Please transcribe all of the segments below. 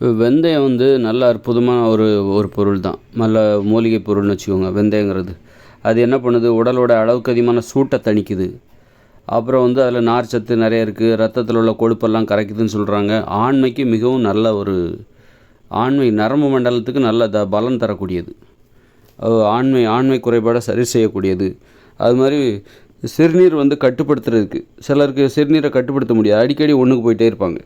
வெந்தயம் வந்து நல்ல அற்புதமான ஒரு ஒரு பொருள் தான் நல்ல மூலிகை பொருள்னு வச்சுக்கோங்க வெந்தயங்கிறது. அது என்ன பண்ணுது? உடலோட அளவுக்கு அதிகமான சூட்டை தணிக்குது. அப்புறம் வந்து அதில் நார் சத்து நிறைய இருக்குது ரத்தத்தில் உள்ள கொழுப்பெல்லாம் கரைக்குதுன்னு சொல்கிறாங்க ஆண்மைக்கு மிகவும் நல்ல ஒரு ஆண்மை நரம்பு மண்டலத்துக்கு நல்ல த பலம் தரக்கூடியது. ஆண்மை ஆண்மை குறைபாடை சரி செய்யக்கூடியது. அது மாதிரி சிறுநீர் வந்து கட்டுப்படுத்துறதுக்கு சிலருக்கு சிறுநீரை கட்டுப்படுத்த முடியாது. அடிக்கடி ஒன்றுக்கு போயிட்டே இருப்பாங்க.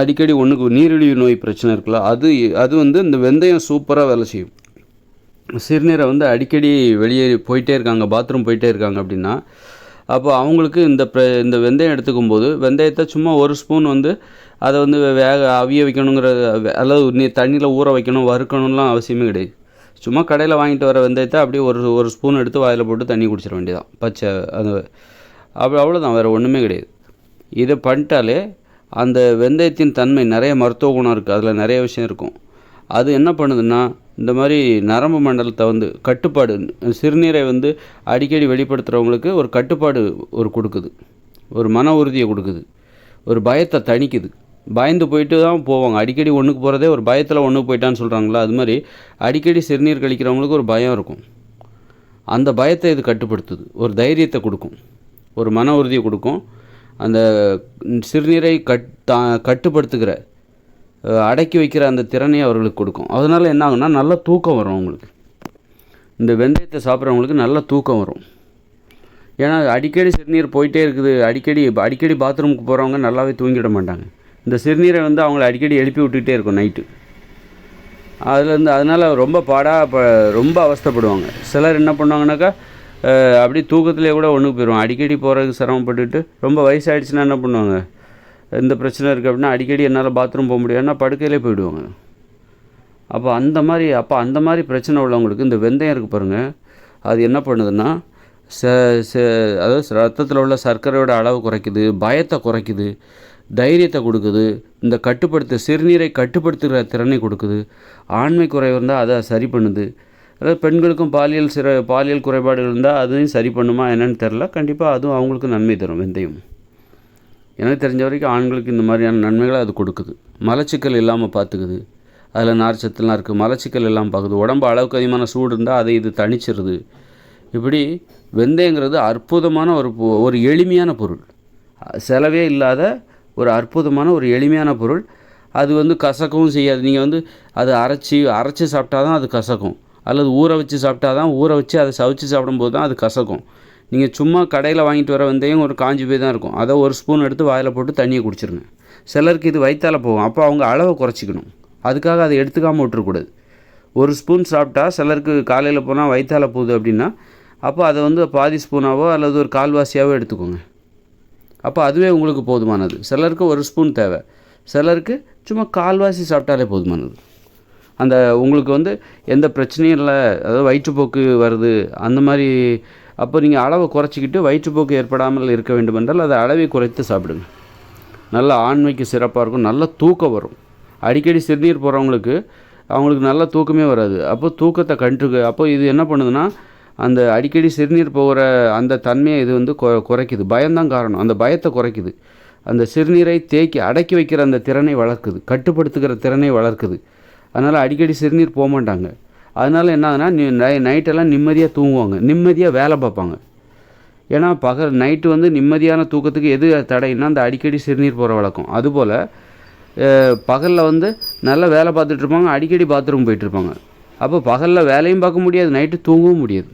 அடிக்கடி ஒன்றுக்கு நீரிழிவு நோய் பிரச்சனை இருக்குல்ல அது அது வந்து இந்த வெந்தயம் சூப்பராக வேலை செய்யும். சிறுநீரை வந்து அடிக்கடி வெளியே போயிட்டே இருக்காங்க பாத்ரூம் போயிட்டே இருக்காங்க அப்படின்னா அப்போ அவங்களுக்கு இந்த ப்ர இந்த வெந்தயம் எடுத்துக்கும் போது வெந்தயத்தை சும்மா ஒரு ஸ்பூன் வந்து அதை வந்து வேக அவிய வைக்கணுங்கிற அல்லது நீ தண்ணியில் ஊற வைக்கணும் வறுக்கணும்லாம் அவசியமே கிடையாது. சும்மா கடையில் வாங்கிட்டு வர வெந்தயத்தை அப்படியே ஒரு ஒரு ஸ்பூன் எடுத்து வாயில் போட்டு தண்ணி குடிச்சிட வேண்டியதான் பச்சை அது அப்படி அவ்வளோதான் வேறு ஒன்றுமே கிடையாது. இதை பண்ணிட்டாலே அந்த வெந்தயத்தின் தன்மை நிறைய மருத்துவ குணம் இருக்குது அதில் நிறைய விஷயம் இருக்கும். அது என்ன பண்ணுதுன்னா இந்த மாதிரி நரம்பு மண்டலத்தை வந்து கட்டுப்பாடு சிறுநீரை வந்து அடிக்கடி வெளிப்படுத்துகிறவங்களுக்கு ஒரு கட்டுப்பாடு ஒரு கொடுக்குது. ஒரு மன உறுதியை கொடுக்குது. ஒரு பயத்தை தணிக்குது. பயந்து போயிட்டு தான் போவாங்க. அடிக்கடி ஒன்றுக்கு போகிறதே ஒரு பயத்தில் ஒன்றுக்கு போயிட்டான்னு சொல்கிறாங்களா அது மாதிரி அடிக்கடி சிறுநீர் கழிக்கிறவங்களுக்கு ஒரு பயம் இருக்கும். அந்த பயத்தை இது கட்டுப்படுத்துது. ஒரு தைரியத்தை கொடுக்கும். ஒரு மன உறுதியை கொடுக்கும். அந்த சிறுநீரை கட் தா- கட்டுப்படுத்துகிற அடக்கி வைக்கிற அந்த திறனை அவர்களுக்கு கொடுக்கும். அதனால் என்ன ஆகுனா நல்ல தூக்கம் வரும் அவங்களுக்கு. இந்த வெந்தயத்தை சாப்பிட்றவங்களுக்கு நல்ல தூக்கம் வரும். ஏன்னா அடிக்கடி சிறுநீர் போயிட்டே இருக்குது. அடிக்கடி அடிக்கடி பாத்ரூமுக்கு போகிறவங்க நல்லாவே தூங்கிட மாட்டாங்க. இந்த சிறுநீரை வந்து அவங்கள அடிக்கடி எழுப்பி விட்டுக்கிட்டே இருக்கும் நைட்டு அதுலேருந்து அதனால் ரொம்ப பாடாக ரொம்ப அவஸ்தைப்படுவாங்க. சிலர் என்ன பண்ணுவாங்கனாக்கா அப்படியே தூக்கத்திலே கூட ஒன்றுக்கு போயிடுவோம் அடிக்கடி போகிறதுக்கு சிரமப்பட்டுட்டு ரொம்ப வயசாகிடுச்சுன்னா என்ன பண்ணுவாங்க? இந்த பிரச்சனை இருக்குது அப்படின்னா அடிக்கடி என்னால் பாத்ரூம் போக முடியாதுன்னா படுக்கையிலே போயிடுவாங்க. அப்போ அந்த மாதிரி அப்போ அந்த மாதிரி பிரச்சனை உள்ளவங்களுக்கு இந்த வெந்தயம் இருக்குது பாருங்கள் அது என்ன பண்ணுதுன்னா ச ச அதாவது ரத்தத்தில் உள்ள சர்க்கரையோட அளவு குறைக்குது பயத்தை குறைக்குது தைரியத்தை கொடுக்குது இந்த கட்டுப்படுத்த சிறுநீரை கட்டுப்படுத்துகிற திறனை கொடுக்குது. ஆண்மை குறைவு இருந்தால் அதை சரி பண்ணுது. அதாவது பெண்களுக்கும் பாலியல் சிற பாலியல் குறைபாடுகள் இருந்தால் அதையும் சரி பண்ணுமா என்னன்னு தெரில கண்டிப்பாக அதுவும் அவங்களுக்கு நன்மை தரும் வெந்தயம் எனக்கு தெரிஞ்ச வரைக்கும் ஆண்களுக்கு இந்த மாதிரியான நன்மைகளை அது கொடுக்குது. மலச்சிக்கல் இல்லாமல் பார்த்துக்குது. அதில் நார்ச்சத்துலாம் இருக்குது மலச்சிக்கல் இல்லாமல் பார்க்குது. உடம்பு அளவுக்கு அதிகமான சூடு இருந்தால் அதை இது தணிச்சிருது. இப்படி வெந்தயங்கிறது அற்புதமான ஒரு பொ- ஒரு எளிமையான பொருள். செலவே இல்லாத ஒரு அற்புதமான ஒரு எளிமையான பொருள். அது வந்து கசக்கவும் செய்யாது. நீங்கள் வந்து அதை அரைச்சி அரைச்சி சாப்பிட்டா தான் அது கசக்கும். அல்லது ஊற வச்சு சாப்பிட்டா தான் ஊற வச்சு அதை சவைச்சு சாப்பிடும்போது தான் அது கசக்கும். நீங்கள் சும்மா கடையில் வாங்கிட்டு வர வெந்தயம் ஒரு காஞ்சி போய் தான் இருக்கும். அதை ஒரு ஸ்பூன் எடுத்து வாயில் போட்டு தண்ணியை குடிச்சிருங்க. சிலருக்கு இது வயிற்றால் போகும். அப்போ அவங்க அளவை குறைச்சிக்கணும். அதுக்காக அதை எடுத்துக்காமல் விட்டுறக்கூடாது. ஒரு ஸ்பூன் சாப்பிட்டா சிலருக்கு காலையில் போனால் வயிற்றால் போகுது அப்படின்னா அப்போ அதை வந்து பாதி ஸ்பூனாவோ அல்லது ஒரு கால்வாசியாவோ எடுத்துக்கோங்க. அப்போ அதுவே உங்களுக்கு போதுமானது. சிலருக்கு ஒரு ஸ்பூன் தேவை. சிலருக்கு சும்மா கால்வாசி சாப்பிட்டாலே போதுமானது. அந்த உங்களுக்கு வந்து எந்த பிரச்சனையும் இல்லை. அதாவது வயிற்றுப்போக்கு வருது. அந்த மாதிரி அப்போ நீங்கள் அளவை குறைச்சிக்கிட்டு வயிற்றுப்போக்கு ஏற்படாமல் இருக்க வேண்டும் என்றால் அதை அளவை குறைத்து சாப்பிடுங்க. நல்ல ஆண்மைக்கு சிறப்பாக இருக்கும். நல்ல தூக்கம் வரும். அடிக்கடி சிறுநீர் போகிறவங்களுக்கு அவங்களுக்கு நல்ல தூக்கமே வராது. அப்போ தூக்கத்தை கண்டுக்கு அப்போ இது என்ன பண்ணுதுன்னா அந்த அடிக்கடி சிறுநீர் போகிற அந்த தன்மையை இது வந்து கொ- குறைக்குது. பயம்தான் காரணம். அந்த பயத்தை குறைக்குது. அந்த சிறுநீரை தேக்கி அடக்கி வைக்கிற அந்த திறனை வளர்க்குது. கட்டுப்படுத்துகிற திறனை வளர்க்குது. அதனால் அடிக்கடி சிறுநீர் போக மாட்டாங்க. அதனால் என்ன ஆகுதுன்னா நை- நைட்டெல்லாம் நிம்மதியாக தூங்குவாங்க. நிம்மதியாக வேலை பார்ப்பாங்க. ஏன்னா பகல் நைட்டு வந்து நிம்மதியான தூக்கத்துக்கு எது தடைன்னா அந்த அடிக்கடி சிறுநீர் போகிற வழக்கம். அதுபோல் பகலில் வந்து நல்ல வேலை பார்த்துட்ருப்பாங்க அடிக்கடி பாத்ரூம் போயிட்டுருப்பாங்க அப்போ பகலில் வேலையும் பார்க்க முடியாது நைட்டு தூங்கவும் முடியாது.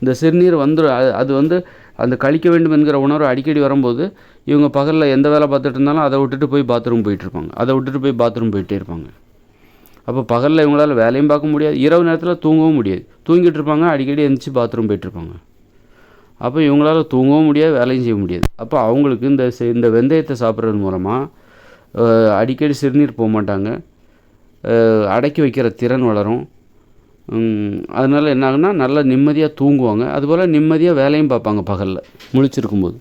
இந்த சிறுநீர் வந்துடும் அது அது வந்து அந்த கழிக்க வேண்டும் என்கிற உணர்வு அடிக்கடி வரும்போது இவங்க பகலில் எந்த வேலை பார்த்துட்டு இருந்தாலும் அதை விட்டுட்டு போய் பாத்ரூம் போயிட்டுருப்பாங்க அதை விட்டுட்டு போய் பாத்ரூம் போயிட்டே இருப்பாங்க. அப்போ பகலில் இவங்களால வேலையும் பார்க்க முடியாது. இரவு நேரத்தில் தூங்கவும் முடியாது. தூங்கிட்டு இருப்பாங்க அடிக்கடி எழுந்திரிச்சு பாத்ரூம் போயிட்டுருப்பாங்க அப்போ இவங்களால் தூங்கவும் முடியாது வேலையும் செய்ய முடியாது. அப்போ அவங்களுக்கு இந்த செ- இந்த வெந்தயத்தை சாப்பிட்றது மூலமாக அடிக்கடி சிறுநீர் போக மாட்டாங்க. அடக்கி வைக்கிற திறன் வளரும். அதனால் என்ன ஆகுன்னா நல்லா நிம்மதியாக தூங்குவாங்க. அதுபோல் நிம்மதியாக வேலையும் பார்ப்பாங்க பகலில் முழிச்சிருக்கும்போது.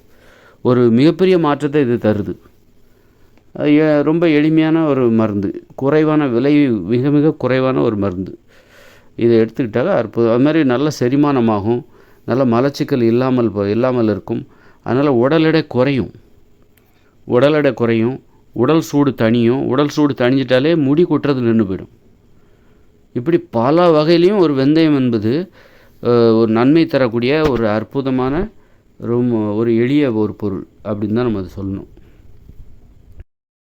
ஒரு மிகப்பெரிய மாற்றத்தை இது தருது. ரொம்ப எளிமையான ஒரு மருந்து. குறைவான விலை மிக மிக குறைவான ஒரு மருந்து. இதை எடுத்துக்கிட்டாக அற்புதம். அது மாதிரி நல்ல செரிமானமாகும். நல்ல மலச்சிக்கல் இல்லாமல் இல்லாமல் இருக்கும். அதனால் உடல் எடை குறையும். உடல் எடை குறையும். உடல் சூடு தணியும். உடல் சூடு தணிஞ்சிட்டாலே முடி கொட்டுறது நின்று போயிடும். இப்படி பல வகையிலையும் ஒரு வெந்தயம் என்பது ஒரு நன்மை தரக்கூடிய ஒரு அற்புதமான ரொம்ப ஒரு எளிய ஒரு பொருள் அப்படின்னு தான் நம்ம அதை சொல்லணும்.